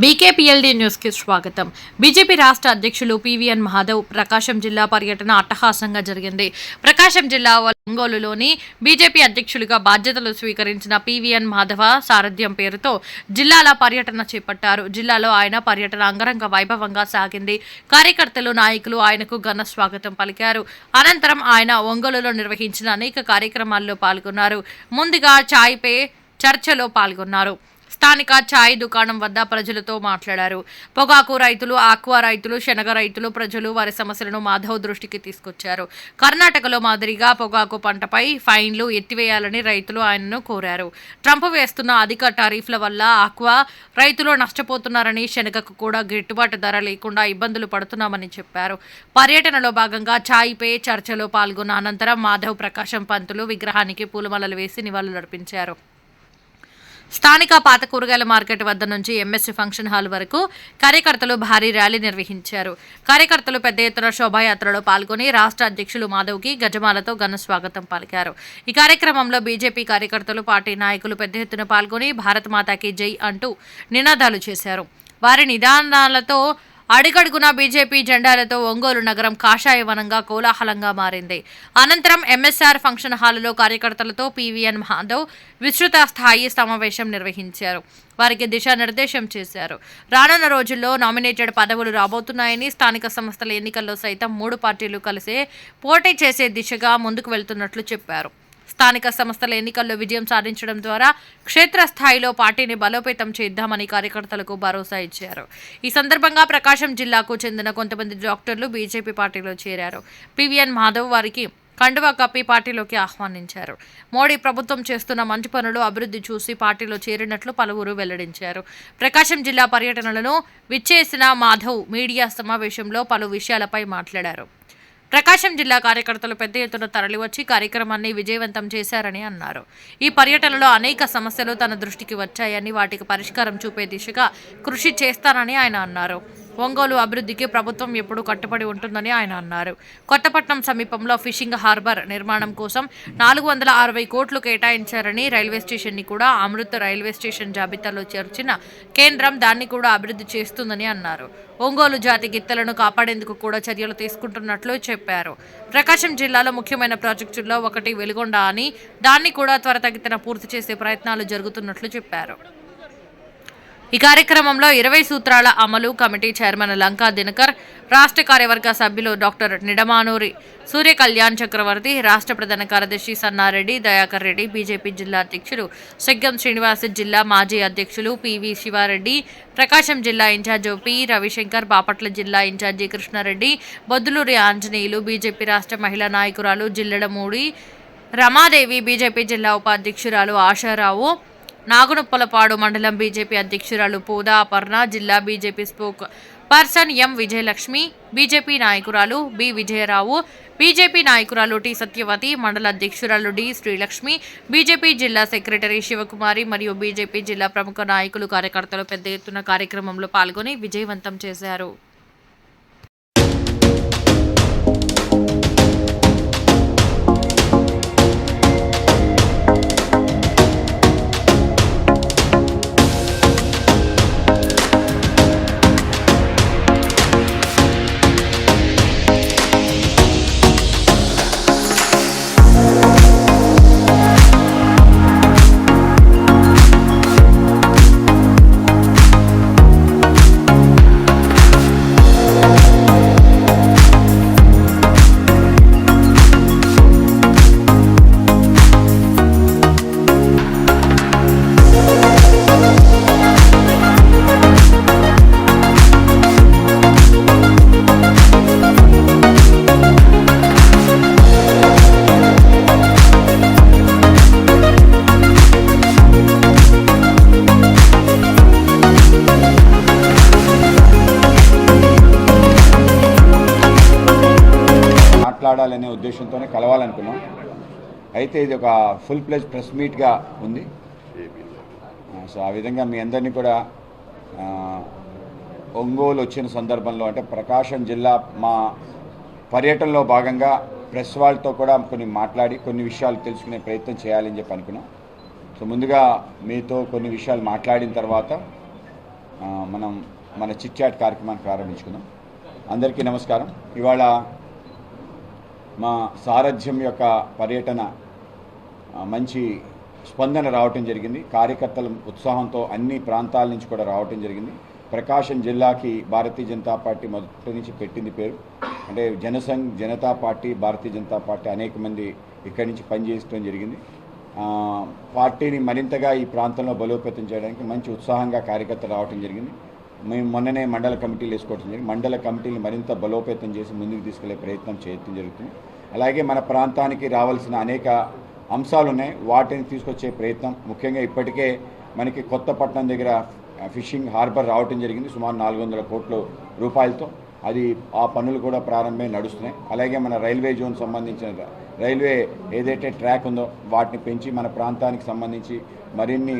బీకేపీఎల్డీ న్యూస్కి స్వాగతం. బీజేపీ రాష్ట్ర అధ్యక్షులు పివిఎన్ మాధవ్ ప్రకాశం జిల్లా పర్యటన అట్టహాసంగా జరిగింది. ప్రకాశం జిల్లా ఒంగోలులోని బీజేపీ అధ్యక్షులుగా బాధ్యతలు స్వీకరించిన పివిఎన్ మాధవ సారథ్యం పేరుతో జిల్లాల పర్యటన చేపట్టారు. జిల్లాలో ఆయన పర్యటన అంగరంగ వైభవంగా సాగింది. కార్యకర్తలు నాయకులు ఆయనకు ఘన స్వాగతం పలికారు. అనంతరం ఆయన ఒంగోలులో నిర్వహించిన అనేక కార్యక్రమాల్లో పాల్గొన్నారు. ముందుగా చాయ్ పే చర్చలో పాల్గొన్నారు. స్థానిక ఛాయ్ దుకాణం వద్ద ప్రజలతో మాట్లాడారు. పొగాకు రైతులు ఆక్వా రైతులు శనగ రైతులు ప్రజలు వారి సమస్యలను మాధవ్ దృష్టికి తీసుకొచ్చారు. కర్ణాటకలో మాదిరిగా పొగాకు పంటపై ఫైన్లు ఎత్తివేయాలని రైతులు ఆయనను కోరారు. ట్రంప్ వేస్తున్న అధిక టారిఫ్ల వల్ల ఆక్వా రైతులు నష్టపోతున్నారని శనగకు కూడా గిట్టుబాటు ధర లేకుండా ఇబ్బందులు పడుతున్నామని చెప్పారు. పర్యటనలో భాగంగా ఛాయ్పై చర్చలో పాల్గొన్న అనంతరం మాధవ్ ప్రకాశం పంతులు విగ్రహానికి పూలమాలలు వేసి నివాళులర్పించారు. స్థానిక పాత కూరగాయల మార్కెట్ వద్ద నుంచి ఎంఎస్సీ ఫంక్షన్ హాల్ వరకు కార్యకర్తలు భారీ ర్యాలీ నిర్వహించారు. కార్యకర్తలు పెద్ద ఎత్తున శోభాయాత్రలో పాల్గొని రాష్ట్ర అధ్యక్షులు మాధవ్కి గజమాలతో ఘన స్వాగతం పలికారు. ఈ కార్యక్రమంలో బీజేపీ కార్యకర్తలు పార్టీ నాయకులు పెద్ద ఎత్తున పాల్గొని భారత్ మాతాకి జై అంటూ నినాదాలు చేశారు. వారి నిదానాలతో అడుగడుగునా బీజేపీ జెండాలతో ఒంగోలు నగరం కాషాయవనంగా కోలాహలంగా మారింది. అనంతరం ఎంఎస్ఆర్ ఫంక్షన్ హాలులో కార్యకర్తలతో పీవీఎన్ మాధవ్ విస్తృత స్థాయి సమావేశం నిర్వహించారు. వారికి దిశానిర్దేశం చేశారు. రానున్న రోజుల్లో నామినేటెడ్ పదవులు రాబోతున్నాయని స్థానిక సంస్థల ఎన్నికల్లో సైతం మూడు పార్టీలు కలిసే పోటీ చేసే దిశగా ముందుకు వెళ్తున్నట్లు చెప్పారు. స్థానిక సంస్థల ఎన్నికల్లో విజయం సాధించడం ద్వారా క్షేత్రస్థాయిలో పార్టీని బలోపేతం చేద్దామని కార్యకర్తలకు భరోసా ఇచ్చారు. ఈ సందర్భంగా ప్రకాశం జిల్లాకు చెందిన కొంతమంది డాక్టర్లు బీజేపీ పార్టీలో చేరారు. పివిఎన్ మాధవ్ వారికి కండువా కప్పి పార్టీలోకి ఆహ్వానించారు. మోడీ ప్రభుత్వం చేస్తున్న మంచి పనులు అభివృద్ధి చూసి పార్టీలో చేరినట్లు పలువురు వెల్లడించారు. ప్రకాశం జిల్లా పర్యటనలను విచ్చేసిన మాధవ్ మీడియా సమావేశంలో పలు విషయాలపై మాట్లాడారు. ప్రకాశం జిల్లా కార్యకర్తలు పెద్ద ఎత్తున తరలివచ్చి కార్యక్రమాన్ని విజయవంతం చేశారని అన్నారు. ఈ పర్యటనలో అనేక సమస్యలు తన దృష్టికి వచ్చాయని వాటికి పరిష్కారం చూపే దిశగా కృషి చేస్తానని ఆయన అన్నారు. ఒంగోలు అభివృద్ధికి ప్రభుత్వం ఎప్పుడూ కట్టుబడి ఉంటుందని ఆయన అన్నారు. కొత్తపట్నం సమీపంలో ఫిషింగ్ హార్బర్ నిర్మాణం కోసం నాలుగు వందల అరవై కోట్లు కేటాయించారని రైల్వే స్టేషన్ని కూడా అమృత్ రైల్వే స్టేషన్ జాబితాలో చేర్చిన కేంద్రం దాన్ని కూడా అభివృద్ధి చేస్తుందని అన్నారు. ఒంగోలు జాతి గిత్తలను కాపాడేందుకు కూడా చర్యలు తీసుకుంటున్నట్లు చెప్పారు. ప్రకాశం జిల్లాలో ముఖ్యమైన ప్రాజెక్టుల్లో ఒకటి వెలుగొండ అని దాన్ని కూడా త్వరతగితన పూర్తి చేసే ప్రయత్నాలు జరుగుతున్నట్లు చెప్పారు. ఈ కార్యక్రమంలో ఇరవై సూత్రాల అమలు కమిటీ చైర్మన్ లంకా దినకర్ రాష్ట్ర కార్యవర్గ సభ్యులు డాక్టర్ నిడమానూరి సూర్య కళ్యాణ్ చక్రవర్తి రాష్ట్ర ప్రధాన కార్యదర్శి సన్నారెడ్డి దయాకర్ రెడ్డి బీజేపీ జిల్లా అధ్యక్షులు సెగ్గం శ్రీనివాస్ జిల్లా మాజీ అధ్యక్షులు పివి శివారెడ్డి ప్రకాశం జిల్లా ఇన్ఛార్జి పి రవిశంకర్ బాపట్ల జిల్లా ఇన్ఛార్జి కృష్ణారెడ్డి బొద్దులూరి ఆంజనేయులు బీజేపీ రాష్ట్ర మహిళా నాయకురాలు జిల్లెడమూడి రమాదేవి బీజేపీ జిల్లా ఉపాధ్యక్షురాలు ఆశారావు నాగునుప్పలపాడు మండలం బీజేపీ అధ్యక్షురాలు పూదా అపర్ణ జిల్లా BJP spokesperson M Vijayalakshmi BJP నాయకురాలు బి విజయరావు బీజేపీ నాయకురాలు టి సత్యవతి మండల అధ్యక్షురాలు డి శ్రీలక్ష్మి బీజేపీ జిల్లా సెక్రటరీ శివకుమారి మరియు బీజేపీ జిల్లా ప్రముఖ నాయకులు కార్యకర్తలు పెద్ద ఎత్తున కార్యక్రమంలో పాల్గొని విజయవంతం చేశారు. చేయాలనే ఉద్దేశంతోనే కలవాలనుకున్నాం. అయితే ఇది ఒక ఫుల్ ప్లేజ్ ప్రెస్ మీట్గా ఉంది. సో ఆ విధంగా మీ అందరినీ కూడా ఒంగోలు వచ్చిన సందర్భంలో అంటే ప్రకాశం జిల్లా మా పర్యటనలో భాగంగా ప్రెస్ వాళ్ళతో కూడా కొన్ని మాట్లాడి కొన్ని విషయాలు తెలుసుకునే ప్రయత్నం చేయాలని చెప్పి అనుకున్నాం. సో ముందుగా మీతో కొన్ని విషయాలు మాట్లాడిన తర్వాత మనం మన చిట్ చాట్ కార్యక్రమాన్ని ప్రారంభించుకుందాం. అందరికీ నమస్కారం. ఇవాళ మా సారథ్యం యొక్క పర్యటన మంచి స్పందన రావటం జరిగింది. కార్యకర్తల ఉత్సాహంతో అన్ని ప్రాంతాల నుంచి కూడా రావటం జరిగింది. ప్రకాశం జిల్లాకి భారతీయ జనతా పార్టీ మొదటి నుంచి పెట్టింది పేరు. అంటే జనసంఘ్ జనతా పార్టీ భారతీయ జనతా పార్టీ అనేక మంది ఇక్కడి నుంచి పనిచేయడం జరిగింది. పార్టీని మరింతగా ఈ ప్రాంతంలో బలోపేతం చేయడానికి మంచి ఉత్సాహంగా కార్యకర్తలు రావటం జరిగింది. మేము మొన్ననే మండల కమిటీలు వేసుకోవడం జరిగింది. మండల కమిటీని మరింత బలోపేతం చేసి ముందుకు తీసుకెళ్ళే ప్రయత్నం చేయడం జరుగుతుంది. అలాగే మన ప్రాంతానికి రావాల్సిన అనేక అంశాలు ఉన్నాయి. వాటిని తీసుకొచ్చే ప్రయత్నం ముఖ్యంగా ఇప్పటికే మనకి కొత్తపట్నం దగ్గర ఫిషింగ్ హార్బర్ రావటం జరిగింది. సుమారు నాలుగు వందల కోట్ల రూపాయలతో అది ఆ పనులు కూడా ప్రారంభమై నడుస్తున్నాయి. అలాగే మన రైల్వే జోన్ సంబంధించిన రైల్వే ఏదైతే ట్రాక్ ఉందో వాటిని పెంచి మన ప్రాంతానికి సంబంధించి మరిన్ని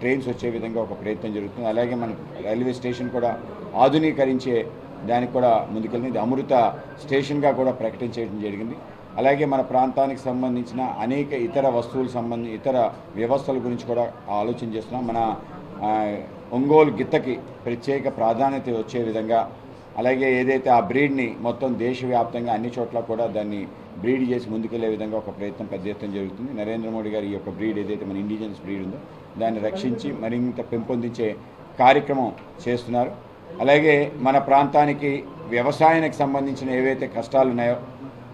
ట్రైన్స్ వచ్చే విధంగా ఒక ప్రయత్నం జరుగుతుంది. అలాగే మన రైల్వే స్టేషన్ కూడా ఆధునీకరించే దానికి కూడా ముందుకెళ్ళింది అమృత స్టేషన్గా కూడా ప్రకటించడం జరిగింది. అలాగే మన ప్రాంతానికి సంబంధించిన అనేక ఇతర వస్తువులు సంబంధించి ఇతర వ్యవస్థల గురించి కూడా ఆలోచన చేస్తున్నాం. మన ఒంగోలు గిత్తకి ప్రత్యేక ప్రాధాన్యత వచ్చే విధంగా అలాగే ఏదైతే ఆ బ్రీడ్ని మొత్తం దేశవ్యాప్తంగా అన్ని చోట్ల కూడా దాన్ని బ్రీడ్ చేసి ముందుకెళ్ళే విధంగా ఒక ప్రయత్నం పెద్ద ఎత్తున జరుగుతుంది. నరేంద్ర మోడీ గారి ఈ యొక్క బ్రీడ్ ఏదైతే మన ఇండిజినస్ బ్రీడ్ ఉందో దాన్ని రక్షించి మరింత పెంపొందించే కార్యక్రమం చేస్తున్నారు. అలాగే మన ప్రాంతానికి వ్యవసాయానికి సంబంధించిన ఏవైతే కష్టాలు ఉన్నాయో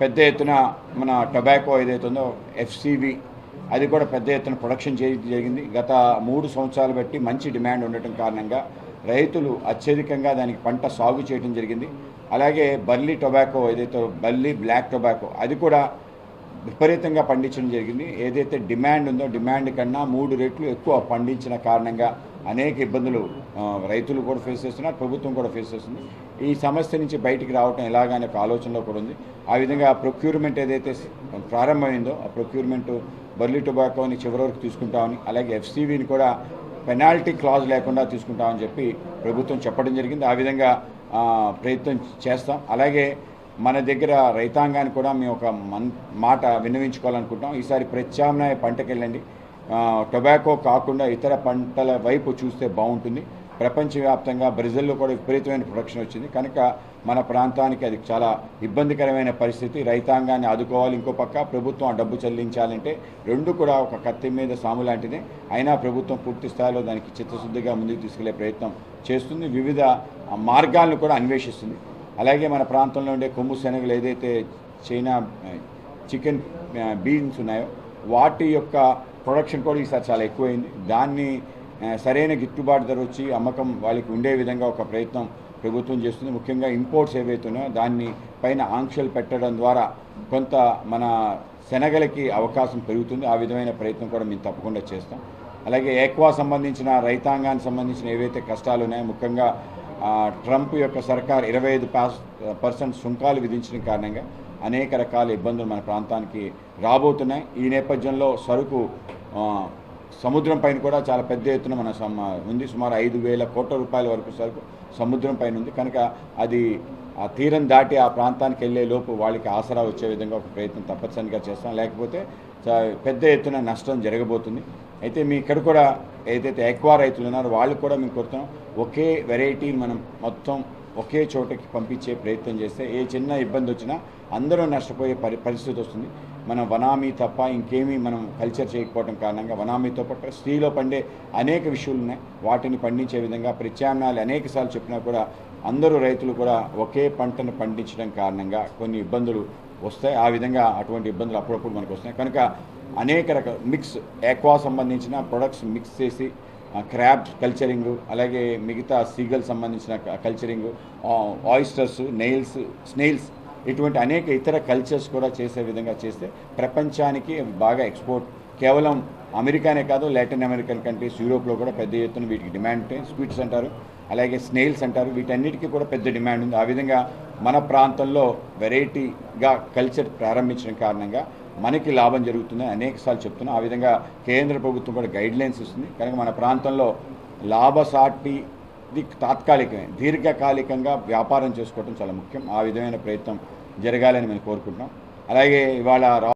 పెద్ద ఎత్తున మన టొబాకో ఏదైతే ఉందో ఎఫ్సివి అది కూడా పెద్ద ఎత్తున ప్రొడక్షన్ చేయడం జరిగింది. గత మూడు సంవత్సరాలు బట్టి మంచి డిమాండ్ ఉండటం కారణంగా రైతులు అత్యధికంగా దానికి పంట సాగు చేయడం జరిగింది. అలాగే బర్లీ టొబాకో ఏదైతే బర్లీ బ్లాక్ టొబాకో అది కూడా విపరీతంగా పండించడం జరిగింది. ఏదైతే డిమాండ్ ఉందో డిమాండ్ కన్నా మూడు రెట్లు ఎక్కువ పండించిన కారణంగా అనేక ఇబ్బందులు రైతులు కూడా ఫేస్ చేస్తున్నారు ప్రభుత్వం కూడా ఫేస్ చేస్తుంది. ఈ సమస్య నుంచి బయటికి రావటం ఎలాగనే ఒక ఆలోచనలో కూడా ఉంది. ఆ విధంగా ప్రొక్యూర్మెంట్ ఏదైతే ప్రారంభమైందో ఆ ప్రొక్యూర్మెంట్ బర్లీ టొబాకోని చివరి వరకు తీసుకుంటామని అలాగే ఎఫ్సీవీని కూడా పెనాల్టీ క్లాజ్ లేకుండా తీసుకుంటామని చెప్పి ప్రభుత్వం చెప్పడం జరిగింది. ఆ విధంగా ప్రయత్నం చేస్తాం. అలాగే మన దగ్గర రైతాంగాన్ని కూడా మేము ఒక మన్ మాట విన్నవించుకోవాలనుకుంటున్నాం. ఈసారి ప్రత్యామ్నాయ పంటకెళ్ళండి. టొబాకో కాకుండా ఇతర పంటల వైపు చూస్తే బాగుంటుంది. ప్రపంచవ్యాప్తంగా బ్రెజిల్లో కూడా విపరీతమైన ప్రొడక్షన్ వచ్చింది. కనుక మన ప్రాంతానికి అది చాలా ఇబ్బందికరమైన పరిస్థితి. రైతాంగాన్ని ఆదుకోవాలి ఇంకో పక్క ప్రభుత్వం ఆ డబ్బు చెల్లించాలంటే రెండు కూడా ఒక కత్తి మీద సాము లాంటిదే. అయినా ప్రభుత్వం పూర్తి స్థాయిలో దానికి చిత్తశుద్ధిగా ముందుకు తీసుకెళ్ళే ప్రయత్నం చేస్తుంది. వివిధ మార్గాలను కూడా అన్వేషిస్తుంది. అలాగే మన ప్రాంతంలో ఉండే కొమ్ము శనగలు ఏదైతే చైనా చికెన్ బీన్స్ ఉన్నాయో వాటి యొక్క ప్రొడక్షన్ కూడా ఈసారి చాలా ఎక్కువైంది. దాన్ని సరైన గిట్టుబాటు ధర వచ్చి అమ్మకం వాళ్ళకి ఉండే విధంగా ఒక ప్రయత్నం ప్రభుత్వం చేస్తుంది. ముఖ్యంగా ఇంపోర్ట్స్ ఏవైతే దాన్ని పైన ఆంక్షలు పెట్టడం ద్వారా కొంత మన శనగలకి అవకాశం పెరుగుతుంది. ఆ విధమైన ప్రయత్నం కూడా మేము తప్పకుండా చేస్తాం. అలాగే ఎక్కువ సంబంధించిన రైతాంగానికి సంబంధించిన ఏవైతే కష్టాలు ఉన్నాయో ముఖ్యంగా ట్రంప్ యొక్క సర్కార్ ఇరవై ఐదు పర్సెంట్ సుంకాలు విధించిన కారణంగా అనేక రకాల ఇబ్బందులు మన ప్రాంతానికి రాబోతున్నాయి. ఈ నేపథ్యంలో సరుకు సముద్రం పైన కూడా చాలా పెద్ద ఎత్తున మన ఉంది. సుమారు ఐదు వేల కోట్ల రూపాయల వరకు సరుకు సముద్రం పైన ఉంది. కనుక అది ఆ తీరం దాటి ఆ ప్రాంతానికి వెళ్ళే లోపు వాళ్ళకి ఆసరా వచ్చే విధంగా ఒక ప్రయత్నం తప్పనిసరిగా చేస్తాం. లేకపోతే పెద్ద ఎత్తున నష్టం జరగబోతుంది. అయితే మీ ఇక్కడ కూడా ఏదైతే ఎక్కువ రైతులు ఉన్నారో వాళ్ళు కూడా మేము కోరుతాం ఒకే వెరైటీ మనం మొత్తం ఒకే చోటకి పంపించే ప్రయత్నం చేస్తే ఏ చిన్న ఇబ్బంది వచ్చినా అందరూ నష్టపోయే పరి పరిస్థితి వస్తుంది. మనం వనామీ తప్ప ఇంకేమీ మనం కల్చర్ చేయకపోవడం కారణంగా వనామీతో పాటు స్త్రీలో పండే అనేక విషయాలు ఉన్నాయి. వాటిని పండించే విధంగా ప్రత్యామ్నాయాలు అనేక సార్లు చెప్పినా కూడా అందరూ రైతులు కూడా ఒకే పంటను పండించడం కారణంగా కొన్ని ఇబ్బందులు వస్తాయి. ఆ విధంగా అటువంటి ఇబ్బందులు అప్పుడప్పుడు మనకు వస్తాయి కనుక అనేక రకాల మిక్స్ ఎక్కువ సంబంధించిన ప్రొడక్ట్స్ మిక్స్ చేసి క్రాబ్ కల్చరింగ్ అలాగే మిగతా సీగల్ సంబంధించిన కల్చరింగ్ ఆయిస్టర్స్ నెయిల్స్ స్నేల్స్ ఇటువంటి అనేక ఇతర కల్చర్స్ కూడా చేసే విధంగా చేస్తే ప్రపంచానికి బాగా ఎక్స్పోర్ట్ కేవలం అమెరికానే కాదు లాటిన్ అమెరికన్ కంట్రీస్ యూరోప్లో కూడా పెద్ద ఎత్తున వీటికి డిమాండ్ ఉంటాయి. స్వీట్స్ అంటారు అలాగే స్నేల్స్ అంటారు. వీటన్నిటికీ కూడా పెద్ద డిమాండ్ ఉంది. ఆ విధంగా మన ప్రాంతంలో వెరైటీగా కల్చర్ ప్రారంభించడం కారణంగా మనకి లాభం జరుగుతుంది అనేకసార్లు చెప్తున్నాం. ఆ విధంగా కేంద్ర ప్రభుత్వం కూడా గైడ్లైన్స్ ఇస్తుంది. కనుక మన ప్రాంతంలో లాభసాటి ఇది తాత్కాలికమే దీర్ఘకాలికంగా వ్యాపారం చేసుకోవడం చాలా ముఖ్యం. ఆ విధమైన ప్రయత్నం జరగాలని మేము కోరుకుంటున్నాం. అలాగే ఇవాళ